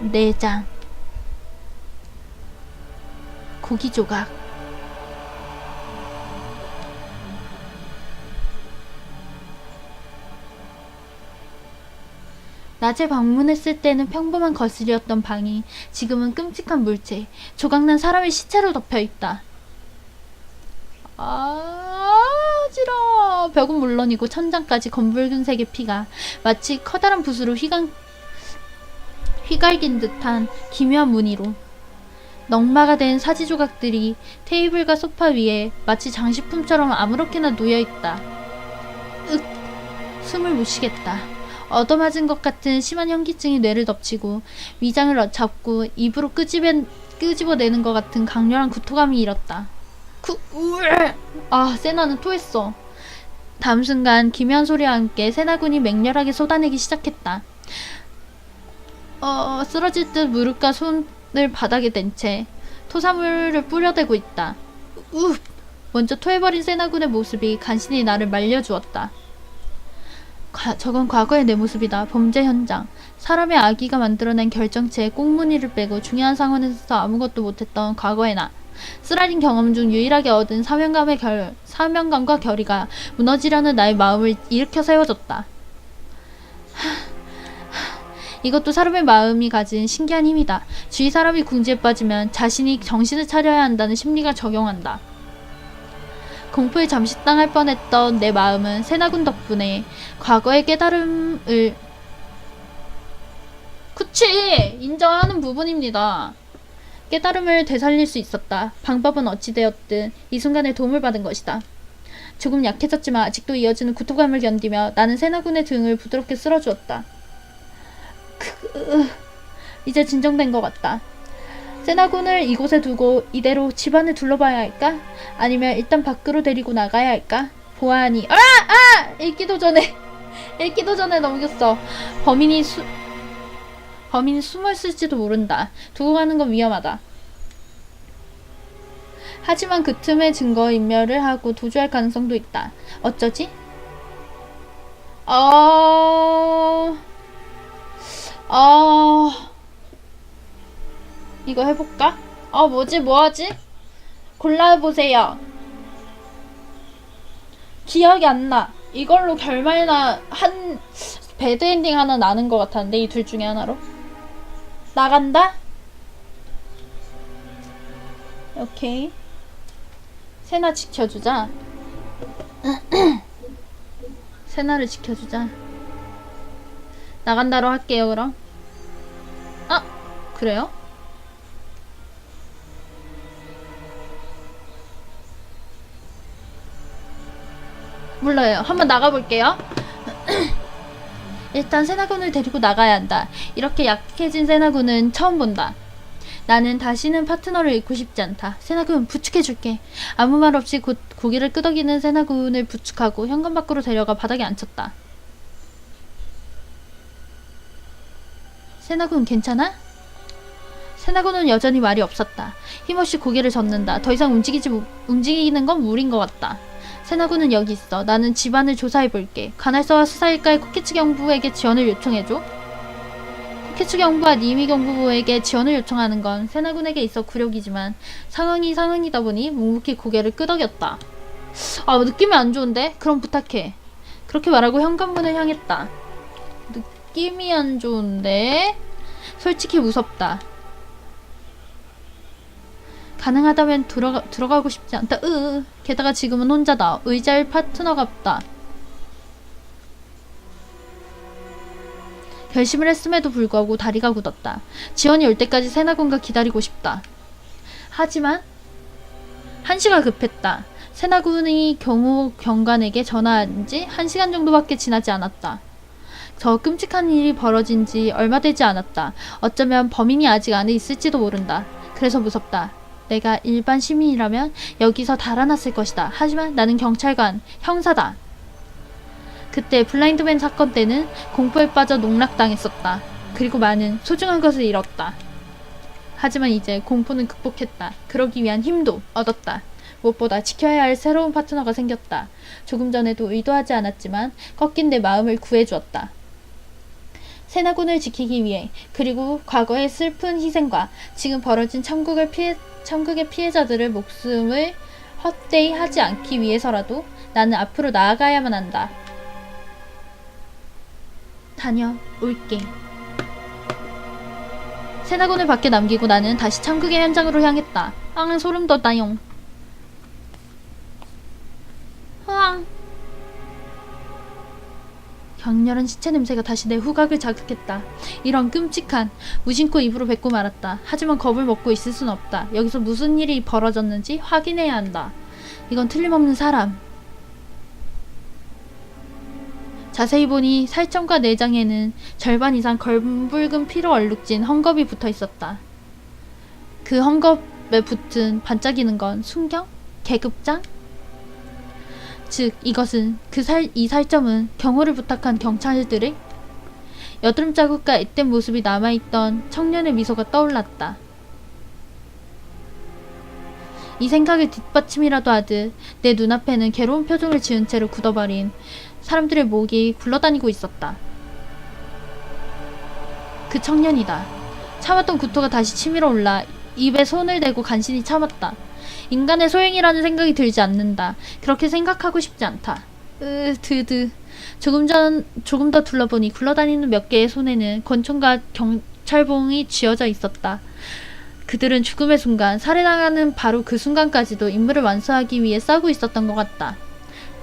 내장, 고기 조각. 낮에 방문했을 때는 평범한 거실이었던 방이 지금은 끔찍한 물체, 조각난 사람의 시체로 덮여 있다. 아, 지러. 벽은 물론이고 천장까지 검붉은색의 피가 마치 커다란 붓으로 휘감, 휘갈긴 듯한 기묘한 무늬로 넝마가 된 사지 조각들이 테이블과 소파 위에 마치 장식품처럼 아무렇게나 놓여 있다. 윽, 숨을 못 쉬겠다. 얻어맞은 것 같은 심한 현기증이 뇌를 덮치고 위장을 잡고 입으로 끄집어, 끄집어내는 것 같은 강렬한 구토감이 일었다. 구, 우에! 아, 세나는 토했어. 다음 순간 기묘한 소리와 함께 세나군이 맹렬하게 쏟아내기 시작했다. 어, 쓰러질 듯 무릎과 손을 바닥에 댄 채 토사물을 뿌려대고 있다. 우! 먼저 토해버린 세나군의 모습이 간신히 나를 말려주었다. 과- 저건 과거의 내 모습이다. 범죄 현장. 사람의 아기가 만들어낸 결정체에 꽁무니를 빼고 중요한 상황에서 아무것도 못했던 과거의 나. 쓰라린 경험 중 유일하게 얻은 사명감의 결, 사명감과 결의가 무너지려는 나의 마음을 일으켜 세워줬다. 하, 하, 이것도 사람의 마음이 가진 신기한 힘이다. 주위 사람이 궁지에 빠지면 자신이 정신을 차려야 한다는 심리가 적용한다. 공포에 잠시 당할 뻔했던 내 마음은 세나군 덕분에 과거의 깨달음을 그치 인정하는 부분입니다. 깨달음을 되살릴 수 있었다. 방법은 어찌되었든 이 순간에 도움을 받은 것이다. 조금 약해졌지만 아직도 이어지는 구토감을 견디며 나는 세나군의 등을 부드럽게 쓸어주었다. 그... 이제 진정된 것 같다. 세나군을 이곳에 두고 이대로 집안을 둘러봐야 할까? 아니면 일단 밖으로 데리고 나가야 할까? 보아하니 아! 아! 읽기도 전에 읽기도 전에 넘겼어. 범인이 수 범인이 숨을 쓸지도 모른다. 두고 가는 건 위험하다. 하지만 그 틈에 증거 인멸을 하고 도주할 가능성도 있다. 어쩌지? 어... 어... 이거 해볼까? 어, 뭐지, 뭐하지? 골라보세요. 기억이 안 나. 이걸로 결말나, 한, 배드엔딩 하나 나는 것 같았는데, 이 둘 중에 하나로. 나간다? 오케이. 세나 지켜주자. 세나를 지켜주자. 나간다로 할게요, 그럼. 아! 그래요? 몰라요. 한번 나가볼게요. 일단 세나군을 데리고 나가야 한다. 이렇게 약해진 세나군은 처음 본다. 나는 다시는 파트너를 잃고 싶지 않다. 세나군 부축해줄게. 아무 말 없이 곧 고기를 끄덕이는 세나군을 부축하고 현관 밖으로 데려가 바닥에 앉혔다. 세나군 괜찮아? 세나군은 여전히 말이 없었다. 힘없이 고개를 젓는다. 더 이상 움직이지 못- 움직이는 건 무리인 것 같다. 세나군은 여기 있어. 나는 집안을 조사해 볼게. 관할서와 수사일가의 코키츠 경부에게 지원을 요청해줘. 코키츠 경부와 니미 경부부에게 지원을 요청하는 건 세나군에게 있어 굴욕이지만 상황이 상황이다 보니 묵묵히 고개를 끄덕였다. 아 느낌이 안 좋은데? 그럼 부탁해. 그렇게 말하고 현관문을 향했다. 느낌이 안 좋은데? 솔직히 무섭다. 가능하다면 들어가, 들어가고 싶지 않다. 으, 게다가 지금은 혼자다. 의자일 파트너가 없다. 결심을 했음에도 불구하고 다리가 굳었다. 지원이 올 때까지 세나군과 기다리고 싶다. 하지만 한시가 급했다. 세나군이 경호 경관에게 전화한 지 한 시간 정도밖에 지나지 않았다. 저 끔찍한 일이 벌어진 지 얼마 되지 않았다. 어쩌면 범인이 아직 안에 있을지도 모른다. 그래서 무섭다. 내가 일반 시민이라면 여기서 달아났을 것이다. 하지만 나는 경찰관, 형사다. 그때 블라인드맨 사건 때는 공포에 빠져 농락당했었다. 그리고 많은 소중한 것을 잃었다. 하지만 이제 공포는 극복했다. 그러기 위한 힘도 얻었다. 무엇보다 지켜야 할 새로운 파트너가 생겼다. 조금 전에도 의도하지 않았지만 꺾인 내 마음을 구해주었다. 세나군을 지키기 위해 그리고 과거의 슬픈 희생과 지금 벌어진 참국의 피해 참국의 피해자들의 목숨을 헛되이 하지 않기 위해서라도 나는 앞으로 나아가야만 한다. 다녀올게. 세나군을 밖에 남기고 나는 다시 참극의 현장으로 향했다. 앙 소름 돋다용. 흐앙. 격렬한 시체 냄새가 다시 내 후각을 자극했다. 이런 끔찍한 무심코 입으로 뱉고 말았다. 하지만 겁을 먹고 있을 순 없다. 여기서 무슨 일이 벌어졌는지 확인해야 한다. 이건 틀림없는 사람. 자세히 보니 살점과 내장에는 절반 이상 검붉은 피로 얼룩진 헝겊이 붙어 있었다. 그 헝겊에 붙은 반짝이는 건 순경? 계급장? 즉 이것은 그 살 이 살점은 경호를 부탁한 경찰들의 여드름 자국과 앳된 모습이 남아있던 청년의 미소가 떠올랐다. 이 생각을 뒷받침이라도 하듯 내 눈앞에는 괴로운 표정을 지은 채로 굳어버린 사람들의 목이 굴러다니고 있었다. 그 청년이다. 참았던 구토가 다시 치밀어 올라 입에 손을 대고 간신히 참았다. 인간의 소행이라는 생각이 들지 않는다. 그렇게 생각하고 싶지 않다. 으, 드드. 조금 전, 조금 더 둘러보니 굴러다니는 몇 개의 손에는 권총과 경찰봉이 쥐어져 있었다. 그들은 죽음의 순간, 살해당하는 바로 그 순간까지도 임무를 완수하기 위해 싸우고 있었던 것 같다.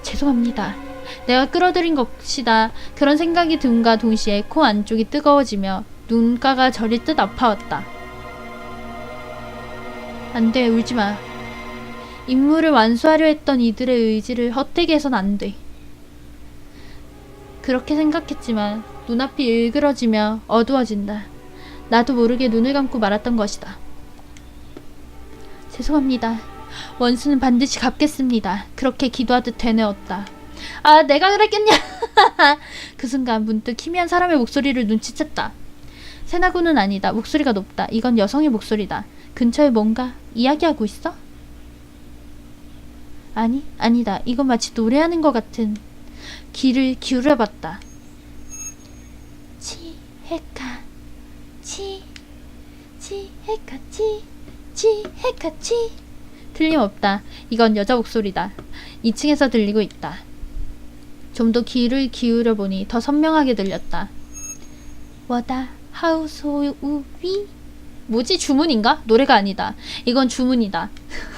죄송합니다. 내가 끌어들인 것이다. 그런 생각이 든과 동시에 코 안쪽이 뜨거워지며 눈가가 저릴 듯 아파왔다. 안 돼, 울지 마. 임무를 완수하려 했던 이들의 의지를 헛되게 해선 안 돼. 그렇게 생각했지만 눈앞이 일그러지며 어두워진다. 나도 모르게 눈을 감고 말았던 것이다. 죄송합니다. 원수는 반드시 갚겠습니다. 그렇게 기도하듯 되뇌었다. 아, 내가 그랬겠냐? 그 순간 문득 희미한 사람의 목소리를 눈치챘다. 세나군은 아니다. 목소리가 높다. 이건 여성의 목소리다. 근처에 뭔가 이야기하고 있어? 아니, 아니다. 이건 마치 노래하는 것 같은. 귀를 기울여봤다. 치해카, 치, 치해카, 치, 치해카, 치. 틀림없다. 이건 여자 목소리다. 2층에서 들리고 있다. 좀 더 귀를 기울여 보니 더 선명하게 들렸다. 워다 하우소우위? 뭐지 주문인가? 노래가 아니다. 이건 주문이다.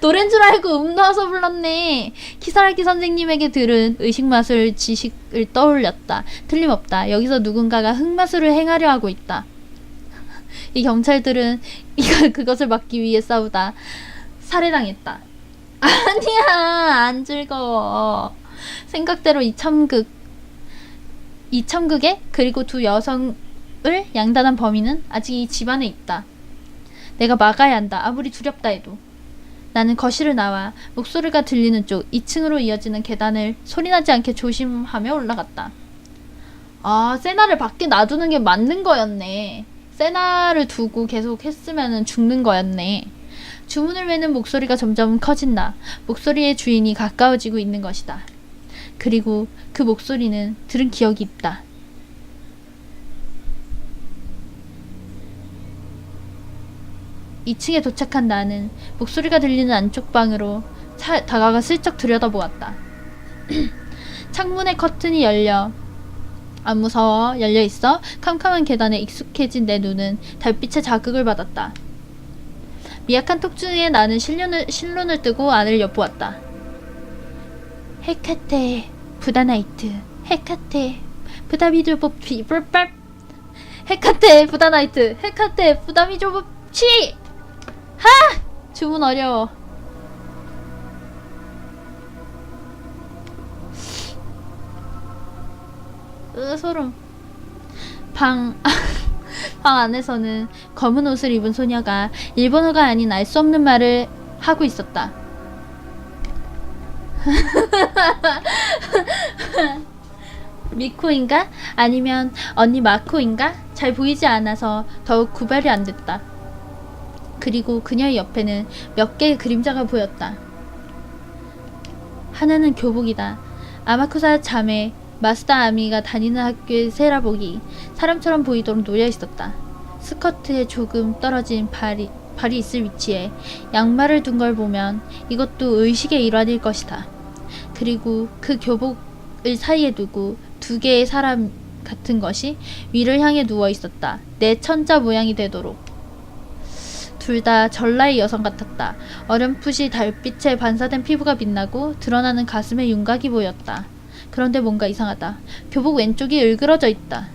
노래인 줄 알고 음 넣어서 불렀네. 키사라기 선생님에게 들은 의식마술 지식을 떠올렸다. 틀림없다. 여기서 누군가가 흑마술을 행하려 하고 있다. 이 경찰들은 이걸 그것을 막기 위해 싸우다 살해당했다. 아니야, 안 즐거워. 생각대로 이 참극, 이 참극에 그리고 두 여성을 양단한 범인은 아직 이 집안에 있다. 내가 막아야 한다. 아무리 두렵다 해도. 나는 거실을 나와 목소리가 들리는 쪽 2층으로 이어지는 계단을 소리나지 않게 조심하며 올라갔다. 아, 세나를 밖에 놔두는 게 맞는 거였네. 세나를 두고 계속 했으면 죽는 거였네. 주문을 외는 목소리가 점점 커진다. 목소리의 주인이 가까워지고 있는 것이다. 그리고 그 목소리는 들은 기억이 있다. 이층에 도착한 나는 목소리가 들리는 안쪽 방으로 차, 다가가 슬쩍 들여다보았다. 창문의 커튼이 열려 안 무서워 열려 있어 캄캄한 계단에 익숙해진 내 눈은 달빛의 자극을 받았다. 미약한 톡중에 나는 실눈을, 실눈을 뜨고 안을 엿보았다. 헤카테 부다나이트 헤카테 부다미조법 비블빨 헤카테 부다나이트 헤카테 부다미조법 치 하! 주문 어려워. 으, 소름. 방, 방 안에서는 검은 옷을 입은 소녀가 일본어가 아닌 알 수 없는 말을 하고 있었다. 미코인가? 아니면 언니 마코인가? 잘 보이지 않아서 더욱 구별이 안 됐다. 그리고 그녀의 옆에는 몇 개의 그림자가 보였다. 하나는 교복이다. 아마쿠사 자매 마스다 아미가 다니는 학교의 세라복이 사람처럼 보이도록 놓여 있었다. 스커트에 조금 떨어진 발이, 발이 있을 위치에 양말을 둔 걸 보면 이것도 의식의 일환일 것이다. 그리고 그 교복을 사이에 두고 두 개의 사람 같은 것이 위를 향해 누워 있었다. 내 천자 모양이 되도록. 둘 다 전라의 여성 같았다. 어렴풋이 달빛에 반사된 피부가 빛나고 드러나는 가슴의 윤곽이 보였다. 그런데 뭔가 이상하다. 교복 왼쪽이 일그러져 있다.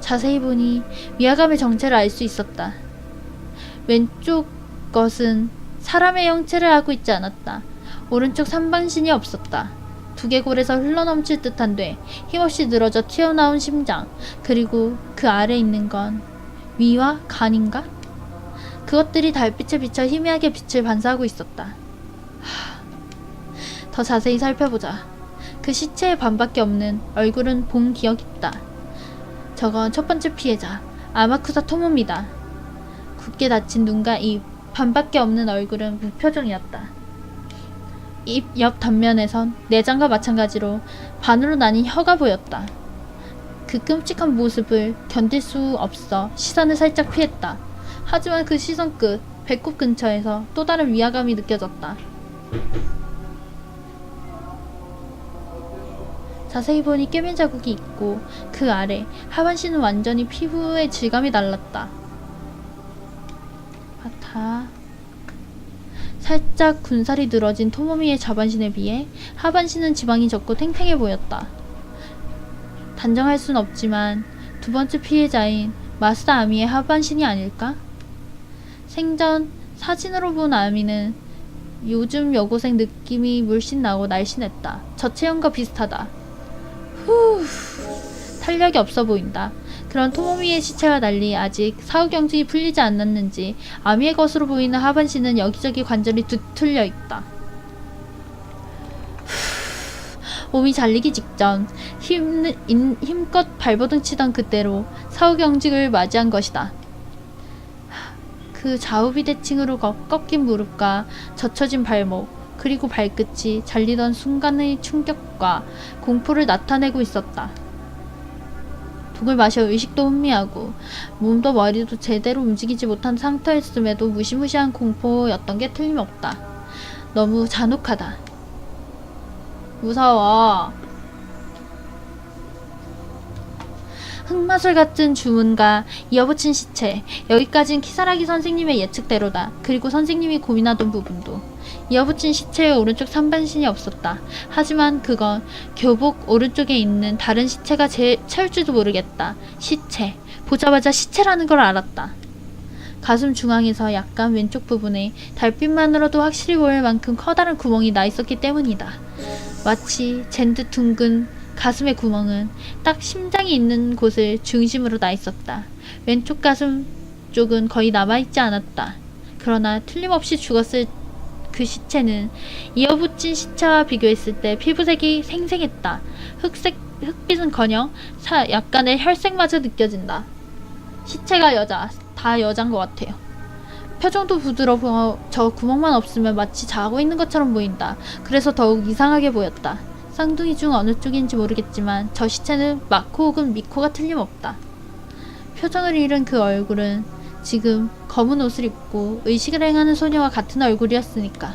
자세히 보니 위화감의 정체를 알 수 있었다. 왼쪽 것은 사람의 형체를 하고 있지 않았다. 오른쪽 상반신이 없었다. 두개골에서 흘러넘칠 듯한 뇌, 힘없이 늘어져 튀어나온 심장, 그리고 그 아래 있는 건 위와 간인가? 그것들이 달빛에 비쳐 희미하게 빛을 반사하고 있었다. 하, 더 자세히 살펴보자. 그 시체의 반밖에 없는 얼굴은 본 기억 있다. 저건 첫 번째 피해자, 아마쿠사 토모입니다. 굳게 닫힌 눈과 입, 반밖에 없는 얼굴은 무표정이었다. 입 옆 단면에선 내장과 마찬가지로 반으로 나뉜 혀가 보였다. 그 끔찍한 모습을 견딜 수 없어 시선을 살짝 피했다. 하지만 그 시선 끝, 배꼽 근처에서 또 다른 위화감이 느껴졌다. 자세히 보니 꿰맨 자국이 있고 그 아래 하반신은 완전히 피부의 질감이 달랐다. 아타. 살짝 군살이 늘어진 토모미의 자반신에 비해 하반신은 지방이 적고 탱탱해 보였다. 단정할 순 없지만 두 번째 피해자인 마스다 아미의 하반신이 아닐까? 생전 사진으로 본 아미는 요즘 여고생 느낌이 물씬 나고 날씬했다. 저체형과 비슷하다. 후, 탄력이 없어 보인다. 그런 토모미의 시체와 달리 아직 사후 경직이 풀리지 않았는지 아미의 것으로 보이는 하반신은 여기저기 관절이 뒤틀려 있다. 후, 몸이 잘리기 직전 힘, 인- 힘껏 발버둥 치던 그때로 사후 경직을 맞이한 것이다. 그 좌우비대칭으로 꺾- 꺾인 무릎과 젖혀진 발목 그리고 발끝이 잘리던 순간의 충격과 공포를 나타내고 있었다. 독을 마셔 의식도 혼미하고 몸도 머리도 제대로 움직이지 못한 상태였음에도 무시무시한 공포였던 게 틀림없다. 너무 잔혹하다. 무서워. 흑마술 같은 주문과 이어붙인 시체. 여기까진 키사라기 선생님의 예측대로다. 그리고 선생님이 고민하던 부분도. 이어붙인 시체의 오른쪽 상반신이 없었다. 하지만 그건 교복 오른쪽에 있는 다른 시체가 제, 채울지도 모르겠다. 시체. 보자마자 시체라는 걸 알았다. 가슴 중앙에서 약간 왼쪽 부분에 달빛만으로도 확실히 보일 만큼 커다란 구멍이 나 있었기 때문이다. 마치 젠듯 둥근 가슴의 구멍은 딱 심장이 있는 곳을 중심으로 나 있었다. 왼쪽 가슴 쪽은 거의 남아있지 않았다. 그러나 틀림없이 죽었을 그 시체는 이어붙인 시체와 비교했을 때 피부색이 생생했다. 흑색, 흑빛은커녕 사, 약간의 혈색마저 느껴진다. 시체가 여자, 다 여잔 것 같아요. 표정도 부드러워 저 구멍만 없으면 마치 자고 있는 것처럼 보인다. 그래서 더욱 이상하게 보였다. 쌍둥이 중 어느 쪽인지 모르겠지만 저 시체는 마코 혹은 미코가 틀림없다. 표정을 잃은 그 얼굴은 지금 검은 옷을 입고 의식을 행하는 소녀와 같은 얼굴이었으니까.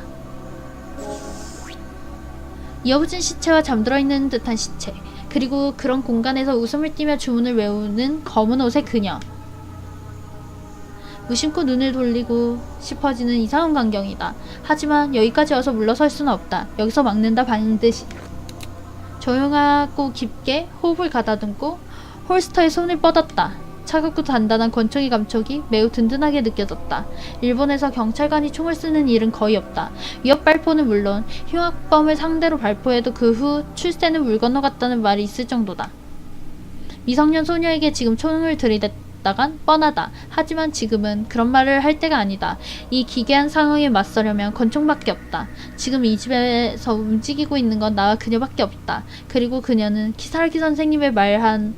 이어붙인 시체와 잠들어 있는 듯한 시체, 그리고 그런 공간에서 웃음을 띠며 주문을 외우는 검은 옷의 그녀. 무심코 눈을 돌리고 싶어지는 이상한 광경이다. 하지만 여기까지 와서 물러설 수는 없다. 여기서 막는다 반드시. 조용하고 깊게 호흡을 가다듬고 홀스터에 손을 뻗었다. 차갑고 단단한 권총이 감촉이 매우 든든하게 느껴졌다. 일본에서 경찰관이 총을 쓰는 일은 거의 없다. 위협 발포는 물론 흉악범을 상대로 발포해도 그 후 출세는 물 건너갔다는 말이 있을 정도다. 미성년 소녀에게 지금 총을 들이댔다간 뻔하다. 하지만 지금은 그런 말을 할 때가 아니다. 이 기괴한 상황에 맞서려면 권총밖에 없다. 지금 이 집에서 움직이고 있는 건 나와 그녀밖에 없다. 그리고 그녀는 키사라기 선생님의 말한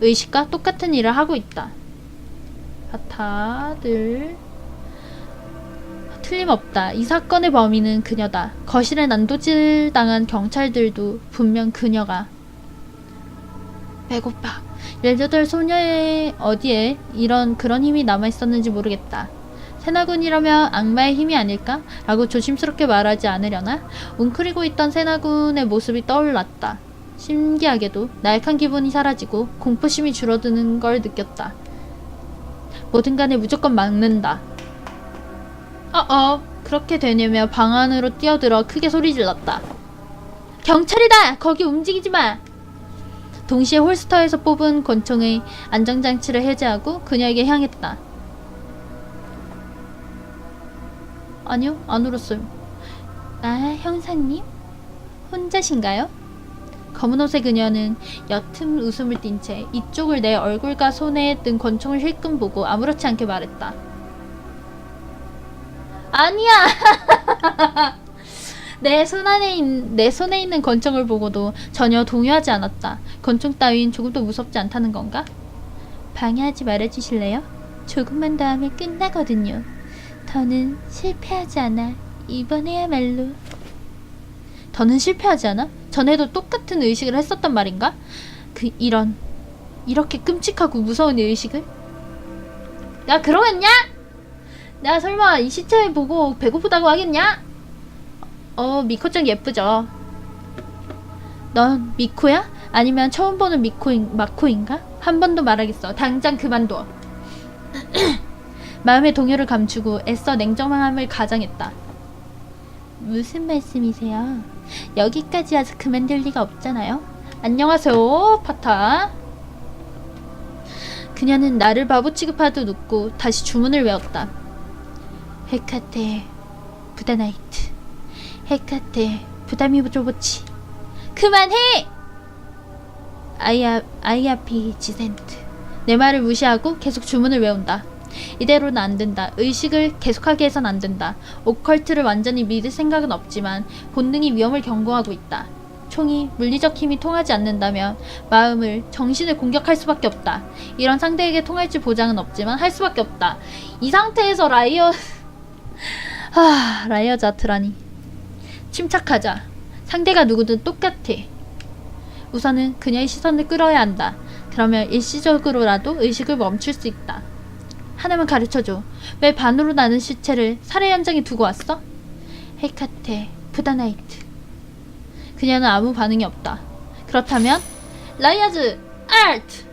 의식과 똑같은 일을 하고 있다. 다들 틀림없다. 이 사건의 범인은 그녀다. 거실에 난도질 당한 경찰들도 분명 그녀가. 배고파. 18 소녀의 어디에 이런 그런 힘이 남아있었는지 모르겠다. 세나군이라면 악마의 힘이 아닐까? 라고 조심스럽게 말하지 않으려나? 웅크리고 있던 세나군의 모습이 떠올랐다. 신기하게도 나약한 기분이 사라지고 공포심이 줄어드는 걸 느꼈다. 뭐든 간에 무조건 막는다. 어어 그렇게 되냐며 방 안으로 뛰어들어 크게 소리 질렀다. 경찰이다! 거기 움직이지 마! 동시에 홀스터에서 뽑은 권총의 안정장치를 해제하고 그녀에게 향했다. 아니요, 안 울었어요. 아, 형사님? 혼자신가요? 검은 옷의 그녀는 옅은 웃음을 띤 채 이쪽을 내 얼굴과 손에 든 권총을 힐끔 보고 아무렇지 않게 말했다. 아니야! 내 손 안에 있, 내 손에 있는 권총을 보고도 전혀 동요하지 않았다. 권총 따윈 조금도 무섭지 않다는 건가? 방해하지 말아주실래요? 조금만 더 하면 끝나거든요. 더는 실패하지 않아. 이번에야말로. 더는 실패하지 않아? 전에도 똑같은 의식을 했었단 말인가? 그 이런 이렇게 끔찍하고 무서운 의식을? 야 그러겠냐? 내가 설마 이 시체 보고 배고프다고 하겠냐? 어 미코짱 예쁘죠? 넌 미코야? 아니면 처음 보는 미코인 마코인가? 한 번 더 말하겠어. 당장 그만둬. 마음의 동요를 감추고 애써 냉정함을 가장했다. 무슨 말씀이세요? 여기까지 와서 그만둘 리가 없잖아요. 안녕하세요, 파타. 그녀는 나를 바보 취급하듯 웃고 다시 주문을 외웠다. 헤카테 부다나이트 헤카테 부다미조보치 그만해! 아이아 아이아피 지센트 내 말을 무시하고 계속 주문을 외운다. 이대로는 안 된다. 의식을 계속하게 해선 안 된다. 오컬트를 완전히 믿을 생각은 없지만 본능이 위험을 경고하고 있다. 총이 물리적 힘이 통하지 않는다면 마음을, 정신을 공격할 수밖에 없다. 이런 상대에게 통할지 보장은 없지만 할 수밖에 없다. 이 상태에서 라이어... 하... 라이어 자트라니. 침착하자. 상대가 누구든 똑같아. 우선은 그녀의 시선을 끌어야 한다. 그러면 일시적으로라도 의식을 멈출 수 있다. 하나만 가르쳐줘. 왜 반으로 나는 시체를 살해 현장에 두고 왔어? 헤카테, 부다나이트. 그녀는 아무 반응이 없다. 그렇다면 라이아즈 아트.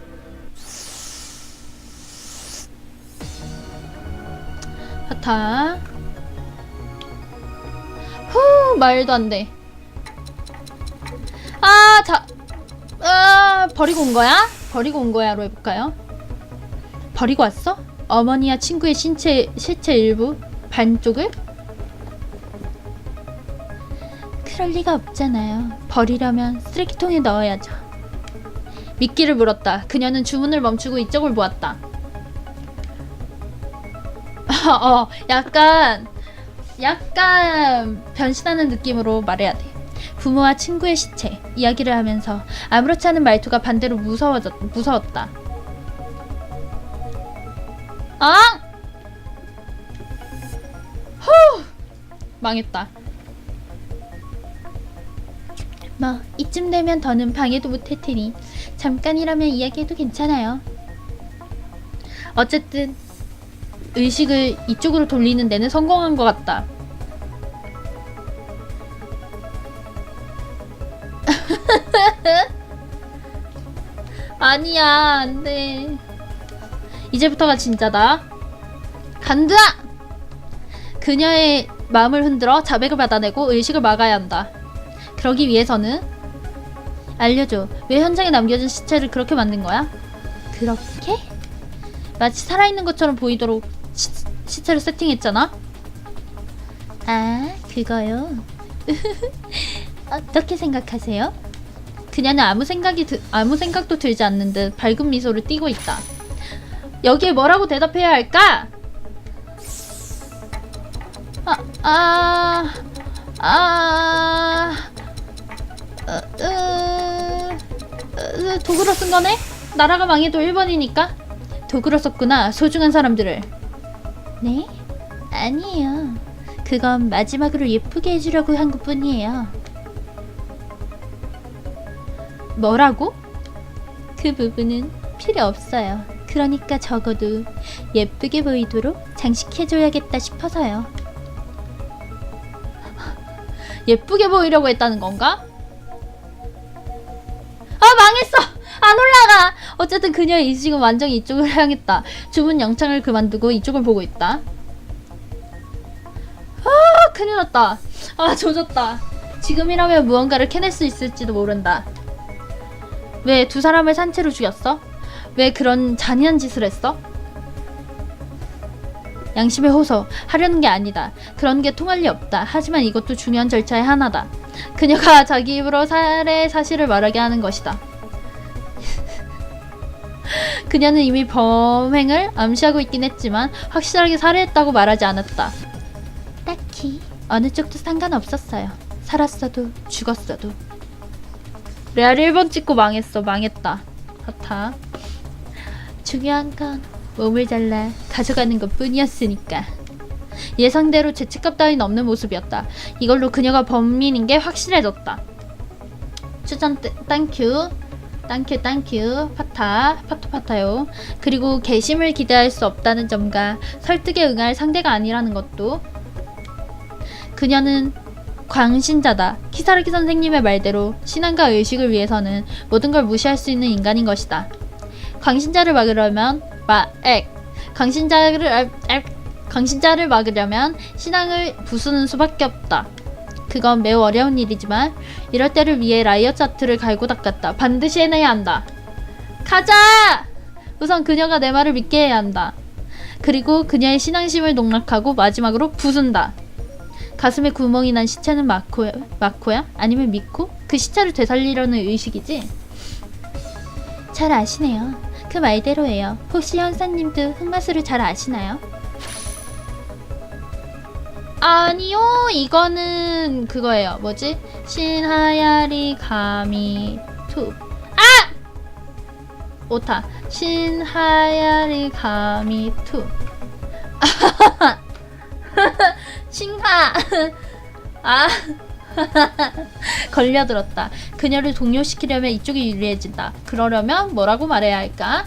하타. 후 말도 안 돼. 아, 자, 아 버리고 온 거야? 버리고 온 거야로 해볼까요? 버리고 왔어? 어머니와 친구의 신체 실체 일부 반쪽을? 그럴 리가 없잖아요. 버리려면 쓰레기통에 넣어야죠. 미끼를 물었다. 그녀는 주문을 멈추고 이쪽을 보았다. 어, 약간 약간 변신하는 느낌으로 말해야 돼. 부모와 친구의 시체 이야기를 하면서 아무렇지 않은 말투가 반대로 무서워졌 무서웠다. 망했다. 뭐 이쯤 되면 더는 방해도 못할 테니 잠깐이라면 이야기해도 괜찮아요. 어쨌든 의식을 이쪽으로 돌리는 데는 성공한 것 같다. 아니야, 안 돼. 이제부터가 진짜다. 간다! 그녀의 마음을 흔들어 자백을 받아내고 의식을 막아야 한다. 그러기 위해서는 알려줘. 왜 현장에 남겨진 시체를 그렇게 만든 거야? 그렇게? 마치 살아있는 것처럼 보이도록 시, 시체를 세팅했잖아? 아, 그거요? 어떻게 생각하세요? 그녀는 아무 생각이 드, 아무 생각도 들지 않는 듯 밝은 미소를 띠고 있다. 여기에 뭐라고 대답해야 할까? 아, 아, 아, 어, 으, 으, 도구로 쓴 거네? 나라가 망해도 1번이니까? 도구로 썼구나, 소중한 사람들을. 네? 아니에요. 그건 마지막으로 예쁘게 해주려고 한 것 뿐이에요. 뭐라고? 그 부분은 필요 없어요. 그러니까 적어도 예쁘게 보이도록 장식해줘야겠다 싶어서요. 예쁘게 보이려고 했다는 건가? 아 망했어! 안 올라가! 어쨌든 그녀의 인식은 완전히 이쪽을 향했다. 주문 영창을 그만두고 이쪽을 보고 있다. 아 큰일 났다. 아 조졌다. 지금이라면 무언가를 캐낼 수 있을지도 모른다. 왜 두 사람을 산채로 죽였어? 왜 그런 잔인한 짓을 했어? 양심의 호소 하려는 게 아니다. 그런 게 통할 리 없다. 하지만 이것도 중요한 절차의 하나다. 그녀가 자기 입으로 살해 사실을 말하게 하는 것이다. 그녀는 이미 범행을 암시하고 있긴 했지만 확실하게 살해했다고 말하지 않았다. 딱히 어느 쪽도 상관없었어요. 살았어도 죽었어도. 레알 1번 찍고 망했어. 망했다. 좋다. 중요한 건 몸을 잘라 가져가는 것 뿐이었으니까. 예상대로 죄책감 따윈 없는 모습이었다. 이걸로 그녀가 범인인 게 확실해졌다. 추천 땡- 땡큐. 땡큐 땡큐 파타 파토 파타요. 그리고 개심을 기대할 수 없다는 점과 설득에 응할 상대가 아니라는 것도 그녀는 광신자다. 키사르키 선생님의 말대로 신앙과 의식을 위해서는 모든 걸 무시할 수 있는 인간인 것이다. 광신자를 막으려면 마액 광신자를 아, 아, 광신자를 막으려면 신앙을 부수는 수밖에 없다. 그건 매우 어려운 일이지만 이럴 때를 위해 라이엇 차트를 갈고 닦았다. 반드시 해내야 한다. 가자! 우선 그녀가 내 말을 믿게 해야 한다. 그리고 그녀의 신앙심을 농락하고 마지막으로 부순다. 가슴에 구멍이 난 시체는 마코야? 마코야? 아니면 미코? 그 시체를 되살리려는 의식이지? 잘 아시네요. 그 말대로예요. 혹시 현사님도 흑마술을 잘 아시나요? 아니요, 이거는 그거예요. 뭐지? 신하야리 가미 투. 아! 오타. 신하야리 가미 투. 신하. 아. 걸려들었다. 그녀를 동요시키려면 이쪽이 유리해진다. 그러려면 뭐라고 말해야 할까?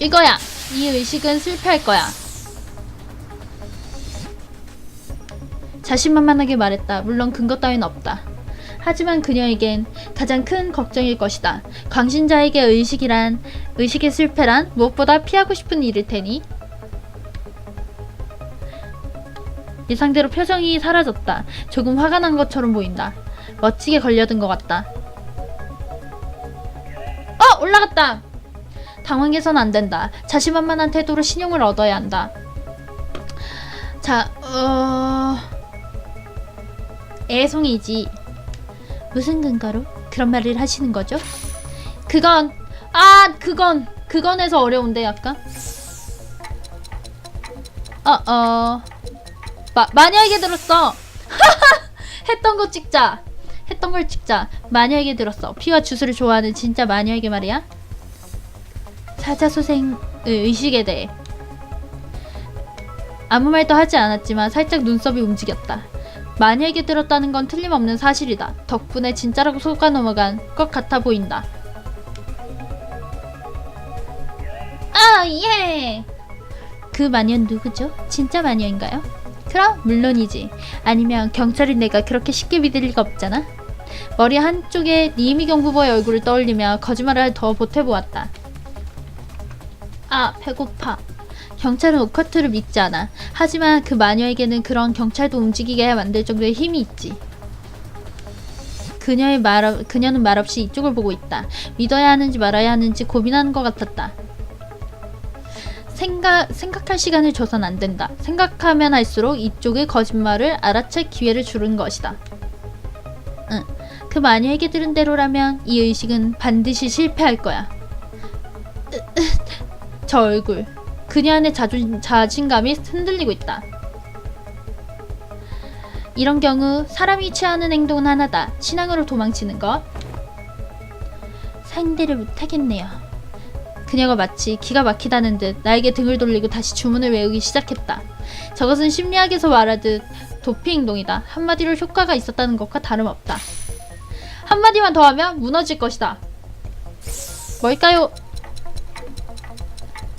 이거야. 이 의식은 실패할 거야. 자신만만하게 말했다. 물론 근거 따윈 없다. 하지만 그녀에겐 가장 큰 걱정일 것이다. 광신자에게 의식이란 의식의 실패란 무엇보다 피하고 싶은 일일 테니 예상대로 표정이 사라졌다. 조금 화가 난 것처럼 보인다. 멋지게 걸려든 것 같다. 어! 올라갔다! 당황해선 안 된다. 자신만만한 태도로 신용을 얻어야 한다. 자, 어... 애송이지. 무슨 근거로 그런 말을 하시는 거죠? 그건, 아, 그건, 그건에서 어려운데, 약간? 어, 어... 마, 마녀에게 들었어. 했던 거 찍자. 했던 걸 찍자. 마녀에게 들었어. 피와 주스를 좋아하는 진짜 마녀에게 말이야. 사자소생 의식에 대해 아무 말도 하지 않았지만 살짝 눈썹이 움직였다. 마녀에게 들었다는 건 틀림없는 사실이다. 덕분에 진짜라고 속아 넘어간 것 같아 보인다. 아 예. 그 마녀는 누구죠? 진짜 마녀인가요? 그럼 물론이지. 아니면 경찰인 내가 그렇게 쉽게 믿을 리가 없잖아. 머리 한쪽에 이미경 후보의 얼굴을 떠올리며 거짓말을 더 보태보았다. 아, 배고파. 경찰은 오커트를 믿지 않아. 하지만 그 마녀에게는 그런 경찰도 움직이게 만들 정도의 힘이 있지. 그녀의 말, 없- 그녀는 말없이 이쪽을 보고 있다. 믿어야 하는지 말아야 하는지 고민하는 것 같았다. 생각, 생각할 시간을 줘선 안 된다. 생각하면 할수록 이쪽의 거짓말을 알아챌 기회를 주는 것이다. 응. 그 마녀에게 들은 대로라면 이 의식은 반드시 실패할 거야. 저 얼굴. 그녀 안의 자존, 자신감이 흔들리고 있다. 이런 경우 사람이 취하는 행동은 하나다. 신앙으로 도망치는 것. 상대를 못하겠네요. 그녀가 마치 기가 막히다는 듯 나에게 등을 돌리고 다시 주문을 외우기 시작했다. 저것은 심리학에서 말하듯 도피 행동이다. 한마디로 효과가 있었다는 것과 다름없다. 한마디만 더 하면 무너질 것이다. 뭘까요?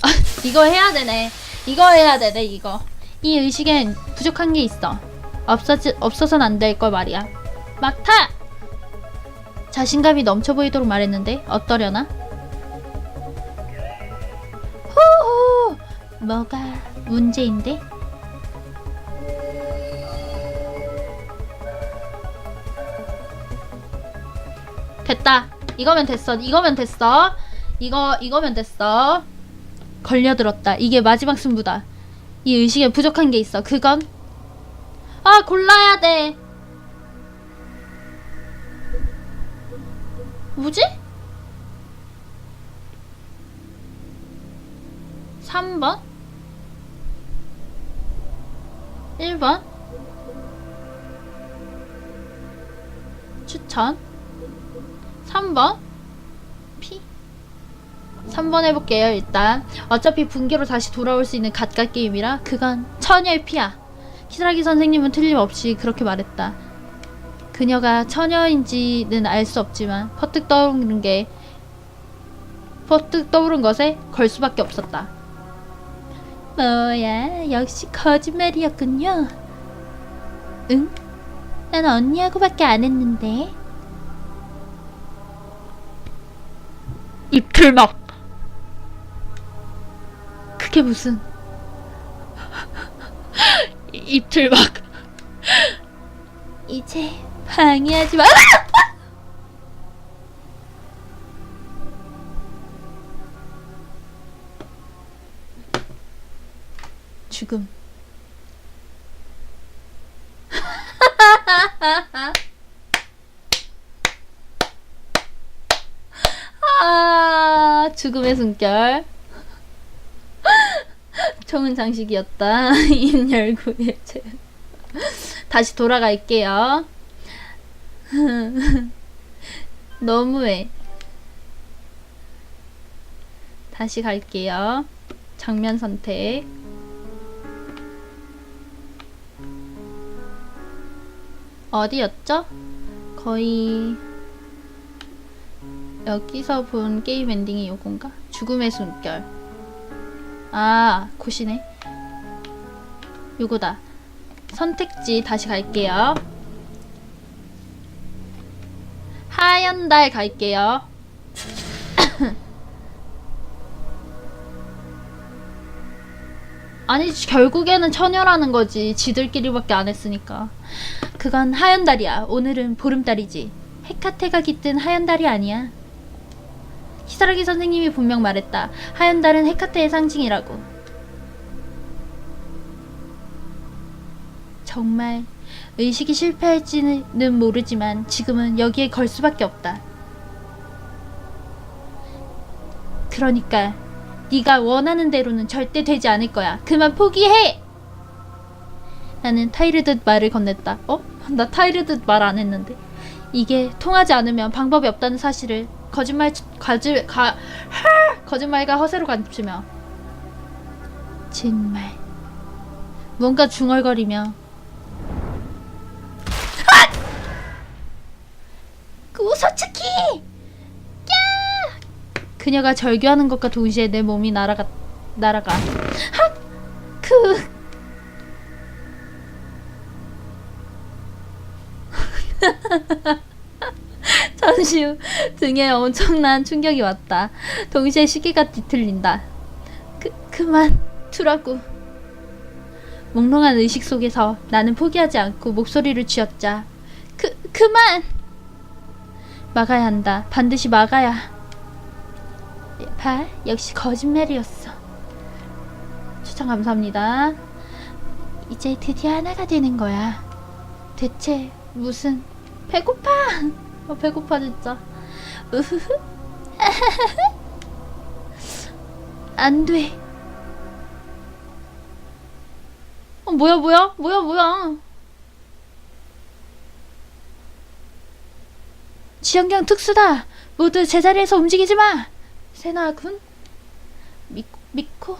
아, 이거 해야 되네. 이거 해야 되네, 이거. 이 의식엔 부족한 게 있어. 없어지, 없어선 안 될 걸 말이야. 막타! 자신감이 넘쳐 보이도록 말했는데 어떠려나? 뭐가 문제인데? 됐다. 이거면 됐어. 이거면 됐어. 이거 이거면 됐어. 걸려들었다. 이게 마지막 승부다. 이 의식에 부족한 게 있어. 그건 아 골라야 돼. 뭐지? 추천? 3번? P? 3번 해볼게요, 일단. 어차피 분계로 다시 돌아올 수 있는 갓갓 게임이라 그건 처녀의 피야. 키사라기 선생님은 틀림없이 그렇게 말했다. 그녀가 처녀인지는 알 수 없지만 퍼뜩 떠오르는 게 퍼뜩 떠오른 것에 걸 수밖에 없었다. 뭐야, 역시 거짓말이었군요. 응? 난 언니하고밖에 안 했는데. 입틀 막. 그게 무슨? 입틀 막. 이제 방해하지 마. 죽음. 아, 죽음의 숨결. 좋은 장식이었다. 입 열고 해제. 다시 돌아갈게요. 너무해. 다시 갈게요. 장면 선택. 어디였죠? 거의 여기서 본 게임 엔딩이 요건가? 죽음의 숨결. 아, 곳이네. 요거다. 선택지 다시 갈게요. 하얀 달 갈게요. 아니 결국에는 처녀라는 거지 지들끼리밖에 안 했으니까 그건 하얀 달이야 오늘은 보름달이지 헤카테가 깃든 하얀 달이 아니야 히사라기 선생님이 분명 말했다 하얀 달은 헤카테의 상징이라고 정말 의식이 실패할지는 모르지만 지금은 여기에 걸 수밖에 없다. 그러니까 네가 원하는 대로는 절대 되지 않을 거야. 그만 포기해. 나는 타이르듯 말을 건넸다. 어? 나 타이르듯 말 안 했는데. 이게 통하지 않으면 방법이 없다는 사실을 거짓말 거짓 가 하! 거짓말과 허세로 감추며 정말 뭔가 중얼거리며 그 우서츠키! 야! 그녀가 절규하는 것과 동시에 내 몸이 날아가 날아가. 하! 그 잠시 후 등에 엄청난 충격이 왔다. 동시에 시계가 뒤틀린다. 그 그만 두라고. 몽롱한 의식 속에서 나는 포기하지 않고 목소리를 쥐었자. 그 그만. 막아야 한다. 반드시 막아야. 봐, 역시 거짓말이었어. 추천 감사합니다. 이제 드디어 하나가 되는 거야. 대체 무슨 배고파? 어, 배고파 진짜. 으흐흐. 안 돼. 어, 뭐야 뭐야 뭐야 뭐야. 지연경 특수다. 모두 제자리에서 움직이지 마. 세나 군 미코?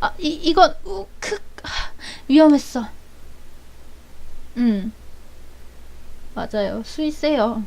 아, 이, 이건, 우, 크, 아, 위험했어. 음. 맞아요. 수위 세요.